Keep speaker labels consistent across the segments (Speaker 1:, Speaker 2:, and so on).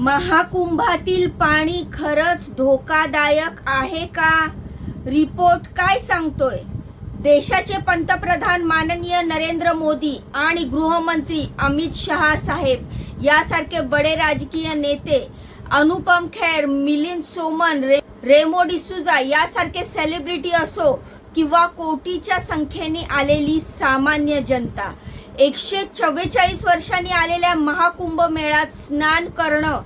Speaker 1: महाकुंभातील पाणी खरंच धोकादायक आहे का? रिपोर्ट काय सांगतोय? देशाचे पंतप्रधान माननीय नरेंद्र मोदी आणि गृहमंत्री अमित शहा साहेब यासारखे बडे राजकीय नेते अनुपम खेर मिलिंद सोमन रे रेमो डिसुजा यासारखे सेलिब्रिटी असो किंवा कोटीच्या संख्येने आलेली सामान्य जनता एकशे चव्वेचाळीस वर्षांनी आलेल्या महाकुंभ मेळ्यात स्नान करणं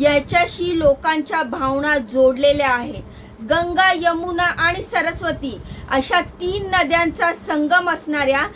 Speaker 1: याच्याशी लोकांच्या भावना जोडलेल्या आहेत. गंगा यमुना आणि सरस्वती अशा तीन नद्यांचा संगम असणाऱ्या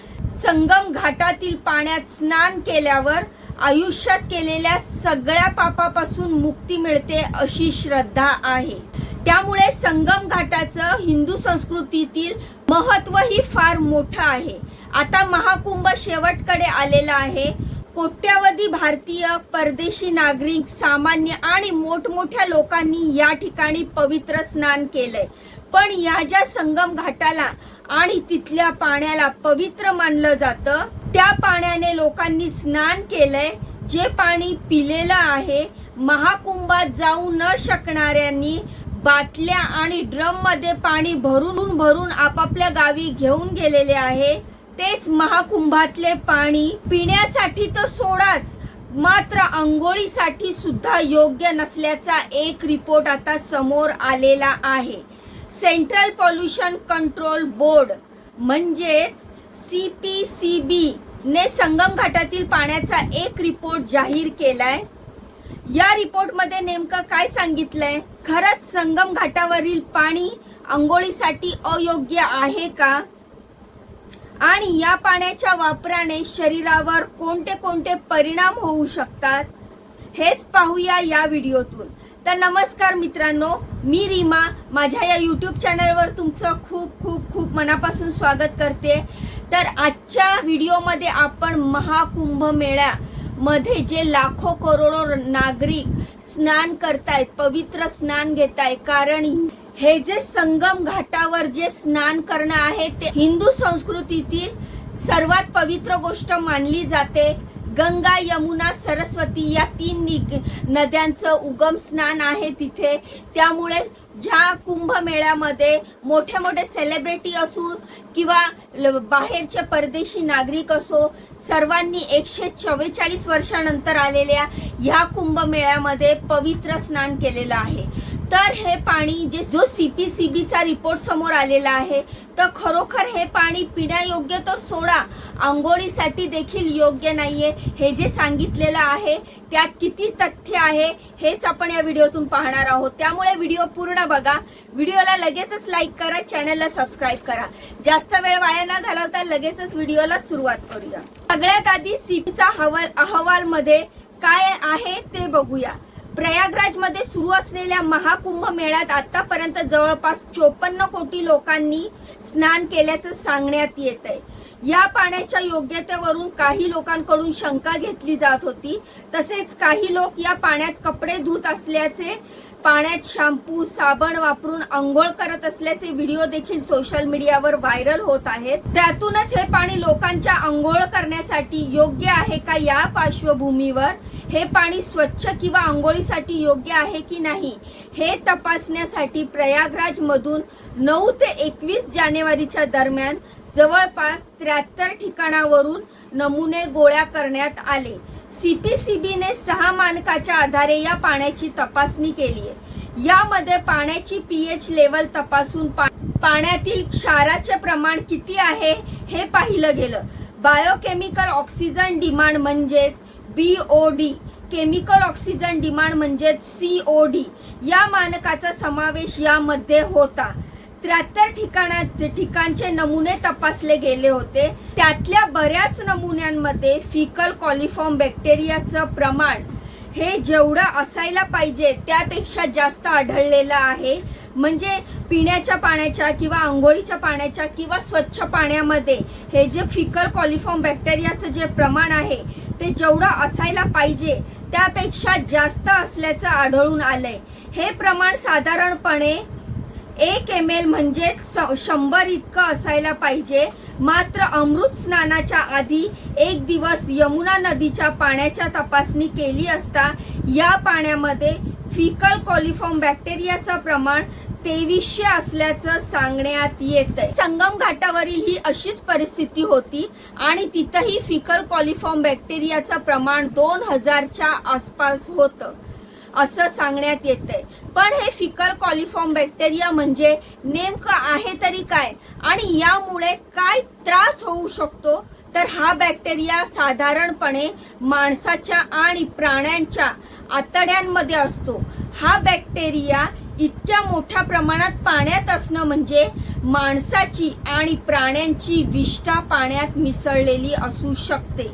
Speaker 1: संगम घाटातील पाण्यात स्नान केल्यावर आयुष्यात केलेल्या सगळ्या पापापासून मुक्ती मिळते अशी श्रद्धा आहे. त्यामुळे संगम घाटाचं हिंदू संस्कृतीतील महत्त्वही फार मोठं आहे. आता महाकुंभ शेवटकडे आलेला आहे. कोट्यावधी भारतीय परदेशी नागरिक सामान्य आणि मोठमोठ्या लोकांनी या ठिकाणी पवित्र स्नान केलंय. पण या ज्या संगम घाटाला आणि तिथल्या पाण्याला पवित्र मानलं जातं त्या पाण्याने लोकांनी स्नान केलंय. जे पाणी पिलेलं आहे महाकुंभात जाऊ न शकणाऱ्यांनी बाटल्या आणि ड्रममध्ये पाणी भरून भरून आपापल्या गावी घेऊन गेलेले आहे. तेच महाकुंभातले पाणी पिण्यासाठी तर सोडाच मात्र आंघोळीसाठी सुद्धा योग्य नसल्याचा एक रिपोर्ट आता समोर आलेला आहे. सेंट्रल पॉल्युशन कंट्रोल बोर्ड म्हणजेच सी पी सी बी ने संगम घाटातील पाण्याचा एक रिपोर्ट जाहीर केलाय. या रिपोर्टमध्ये नेमकं काय सांगितलंय? खरंच संगम घाटावरील पाणी आंघोळीसाठी अयोग्य आहे का? आणि या पाण्याच्या वापराने शरीरावर कोणते कोणते परिणाम होऊ शकतात? हेच पाहूया या व्हिडिओतून. तर नमस्कार मित्रांनो मी रीमा. माझ्या या यूट्यूब चॅनलवर तुमचं खूप खूप खूप मनापासून स्वागत करते. तर आजच्या व्हिडिओमध्ये आपण महाकुंभ मध्ये जे लाखो करोडो नागरिक स्नान करतायत पवित्र स्नान घेताय कारण हे जे संगम घाटावर जे स्नान करणं आहे ते हिंदू संस्कृतीतील सर्वात पवित्र गोष्ट मानली जाते. गंगा यमुना सरस्वती या तीन नि- नद्यांचं उगम स्नान आहे तिथे. त्यामुळे ह्या कुंभमेळ्यामध्ये मोठे मोठे सेलिब्रिटी असो किंवा ल- बाहेरचे परदेशी नागरिक असो सर्वांनी एकशे चव्वेचाळीस वर्षानंतर आलेल्या ह्या कुंभमेळ्यामध्ये पवित्र स्नान केलेलं आहे. तर हे पाणी जे जो सी पी सी रिपोर्ट समोर आलेला आहे तर खरोखर हे पाणी पिण्यायोग्य तर सोडा आंघोळीसाठी देखील योग्य नाही आहे हे जे सांगितलेलं आहे त्यात किती तथ्य आहे हेच आपण या व्हिडिओतून पाहणार आहोत. त्यामुळे व्हिडिओ पूर्ण बघा. व्हिडिओला लगेचच लाईक करा चॅनलला सबस्क्राईब करा. जास्त वेळ वाया न घालवता लगेचच व्हिडिओला सुरुवात करूया. सगळ्यात आधी सीपीचा अहवाल अहवालमध्ये काय आहे ते बघूया. प्रयागराजमध्ये सुरू असलेल्या महाकुंभ मेळ्यात आतापर्यंत जवळपास चोपन्न कोटी लोकांनी स्नान केल्याचं सांगण्यात येत आहे या पाण्याच्या योग्यतेवरून काही लोकांकडून शंका घेतली जात होती. तसेच काही लोक या पाण्यात कपडे धुत असल्याचे पाण्यात शॅम्पू साबण वापरून अंघोळ करत असल्याचे व्हिडिओ देखील सोशल मीडियावर व्हायरल होत आहेत. त्यातूनच हे पाणी लोकांच्या अंघोळ करण्यासाठी योग्य आहे का या पार्श्वभूमीवर? हे पाणी स्वच्छ किंवा आंघोळीसाठी योग्य आहे की नाही? हे तपासण्यासाठी प्रयागराज मधून नऊ ते एकवीस जानेवारीच्या दरम्यान जवळपास त्र्याहत्तर ठिकाणावरून नमुने गोळ्या करण्यात आले. सी पी सी बीने सहा मानकाच्या आधारे या पाण्याची तपासणी केली आहे. यामध्ये पाण्याची पी एच लेवल तपासून पा- पाण्यातील क्षाराचे प्रमाण किती आहे हे पाहिलं गेलं. बायोकेमिकल ऑक्सिजन डिमांड म्हणजेच B O D chemical oxygen demand म्हणजेच सी ओ डी या मानकाचा समावेश यामध्ये होता. त्र्याहत्तर ठिकाणा ठिकाणचे नमुने तपासले गेले होते. त्यातल्या बऱ्याच नमुन्यांमध्ये फिकल कॉलिफॉर्म बॅक्टेरियाचं प्रमाण हे जेवढं असायला पाहिजे त्यापेक्षा जास्त आढळलेलं आहे. म्हणजे पिण्याच्या पाण्याच्या किंवा आंघोळीच्या पाण्याच्या किंवा स्वच्छ पाण्यामध्ये हे जे फिकल कॉलिफॉर्म बॅक्टेरियाचं जे प्रमाण आहे ते जेवढं असायला पाहिजे त्यापेक्षा जास्त असल्याचं आढळून आलंय. हे प्रमाण साधारणपणे एक एम एल म्हणजे शंभर इतकं असायला पाहिजे. मात्र अमृत स्नानाच्या आधी एक दिवस यमुना नदीच्या पाण्याच्या तपासणी केली असता या पाण्यामध्ये फिकल कॉलिफॉर्म बॅक्टेरियाचं प्रमाण तेवीसशे असल्याचं सांगण्यात येत आहे संगम घाटावरील ही अशीच परिस्थिती होती आणि तिथंही फिकल कॉलिफॉर्म बॅक्टेरियाचं प्रमाण दोन हजारच्या आसपास होतं. असं सांगण्यात येतंय. पण हे फिकल कॉलिफॉर्म बॅक्टेरिया म्हणजे नेमकं आहे तरी काय? आणि यामुळे काय त्रास होऊ शकतो? तर हा बॅक्टेरिया साधारणपणे माणसाच्या आणि प्राण्यांच्या आतड्यांमध्ये असतो. हा बॅक्टेरिया इतक्या मोठ्या प्रमाणात पाण्यात असणं म्हणजे माणसाची आणि प्राण्यांची विष्ठा पाण्यात मिसळलेली असू शकते.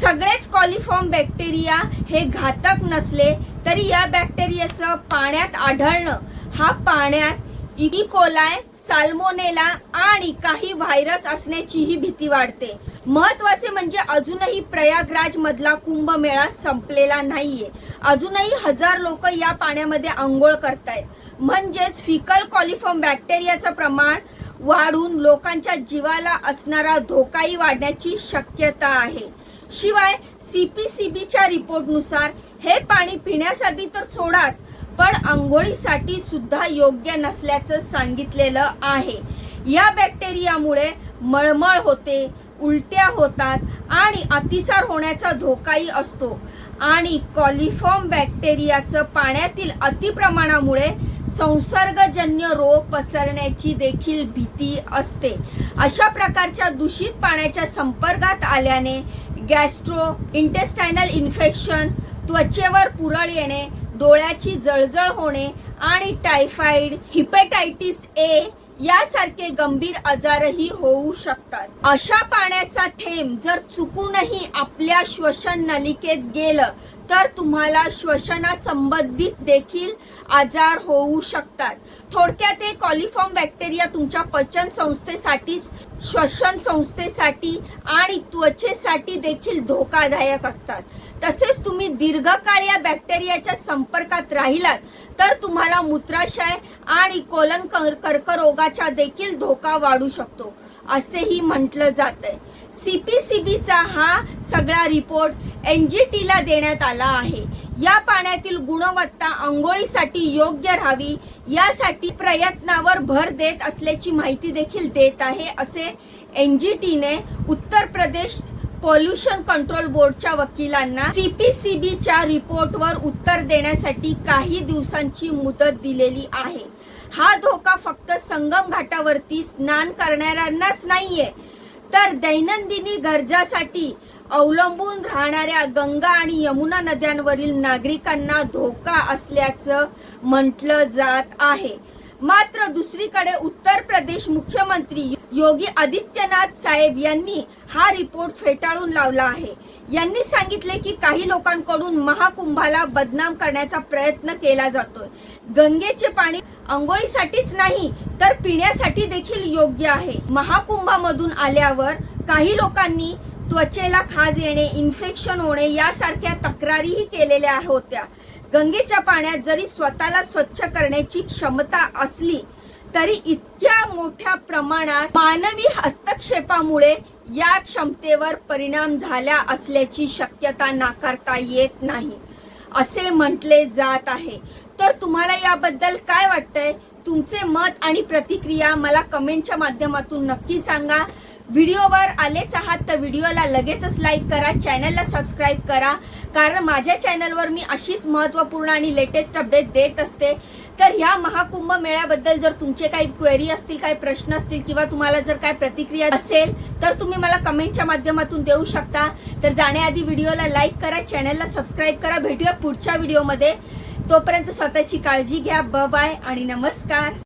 Speaker 1: सगळेच कॉलिफॉर्म बॅक्टेरिया हे घातक नसले तरी या बॅक्टेरियाचं पाण्यात आढळणं हा पाण्यात e. इकोलाय साल्मोनेला आणि काही व्हायरस असण्याचीही भीती वाढते. महत्त्वाचे म्हणजे अजूनही प्रयागराज मधला कुंभमेळा संपलेला नाहीये. अजूनही हजार लोक या पाण्यामध्ये आंघोळ करतायत. म्हणजेच फिकल कॉलिफॉर्म बॅक्टेरियाचं प्रमाण वाढून लोकांच्या जीवाला असणारा धोकाही वाढण्याची शक्यता आहे. शिवाय सीपीसीबीच्या रिपोर्टनुसार हे पाणी पिण्यासाठी तर सोडाच पण आंघोळीसाठी सुद्धा योग्य नसल्याचं सांगितलेलं आहे. या बॅक्टेरियामुळे मळमळ होते उलट्या होतात आणि अतिसार होण्याचा धोकाही असतो. आणि कॉलिफॉर्म बॅक्टेरियाचं पाण्यातील अतिप्रमाणामुळे संसर्गजन्य रोग पसरण्याची देखील भीती असते. अशा प्रकारच्या दूषित पाण्याच्या संपर्कात आल्याने गॅस्ट्रो इंटेस्टायनल इन्फेक्शन त्वचेवर पुरळ येणे डोळ्याची जळजळ होणे आणि टायफाईड हिपेटायटिस ए यासारखे गंभीर आजारही होऊ शकतात. अशा पाण्याचा थेंब जर चुकूनही आपल्या श्वसन नलिकेत गेलं तर तुम्हाला श्वसनासंबंधित देखील आजार होऊ शकतात. थोडक्यात हे कॉलिफॉर्म बॅक्टेरिया तुमच्या पचन संस्थेसाठी श्वसन संस्थेसाठी आणि त्वचेसाठी देखील धोकादायक असतात. तसेच तुम्ही दीर्घकाळ या बॅक्टेरियाच्या संपर्कात राहिलात तर तुम्हाला मूत्राशय आणि कोलन कर्करोगाचा देखील धोका वाढू शकतो. असेही म्हटलं जात आहे बीचा हा सगळा रिपोर्ट एन जी टीला देण्यात आला आहे. या पाण्यातील गुणवत्ता आंघोळीसाठी योग्य राहावी यासाठी प्रयत्नावर भर देत असल्याची माहिती देखील देत आहे असे एन जी टीने उत्तर प्रदेश पॉल्युशन कंट्रोल बोर्डच्या वकिलांना सी पी सी बीच्या रिपोर्टवर उत्तर देण्यासाठी काही दिवसांची मुदत दिलेली आहे. हा धोका फक्त संगम घाटावरती स्नान करणाऱ्यांनाच नाहीये. तर दैनंदिनी गरजासाठी अवलंबून राहणाऱ्या गंगा आणि यमुना नद्यांवरील नागरिकांना धोका असल्याचं म्हटलं जात आहे. मात्र दुसरीकडे उत्तर प्रदेश मुख्यमंत्री योगी आदित्यनाथ साहेब यांनी हा रिपोर्ट फेटाळून लावला आहे. यांनी सांगितले की काही लोकांकडून महाकुंभाला बदनाम करण्याचा प्रयत्न केला जातोय. गंगेचे पाणी आंघोळीसाठीच नाही तर पिण्यासाठी देखील योग्य आहे. महाकुंभामधून आल्यावर काही लोकांनी त्वचेला खाज येणे इन्फेक्शन होणे यासारख्या तक्रारीही केलेल्या होत्या. गंगेच्या पाण्यात जरी स्वतःला स्वच्छ करण्याची क्षमता असली तरी इतक्या मोठ्या प्रमाणात मानवी हस्तक्षेपामुळे या क्षमतेवर परिणाम झाल्या असल्याची शक्यता नाकारता येत नाही. असे म्हटले जात आहे. तर तुम्हाला याबद्दल काय वाटतंय? तुमचे मत आणि प्रतिक्रिया मला कमेंटच्या माध्यमातून नक्की सांगा. व्हिडिओवर आलेच आहात तर व्हिडिओला लगेचच लाईक करा चॅनलला सबस्क्राईब करा. कारण माझ्या चॅनलवर मी अशीच महत्त्वपूर्ण आणि लेटेस्ट अपडेट देत असते. तर ह्या महाकुंभ मेळ्याबद्दल जर तुमचे काही क्वेरी असतील काही प्रश्न असतील किंवा तुम्हाला जर काय प्रतिक्रिया असेल तर तुम्ही मला कमेंटच्या माध्यमातून देऊ शकता. तर जाण्याआधी व्हिडिओला लाईक करा चॅनलला सबस्क्राईब करा. भेटूया पुढच्या व्हिडिओमध्ये तोपर्यंत स्वतःची काळजी घ्या. ब बाय आणि नमस्कार.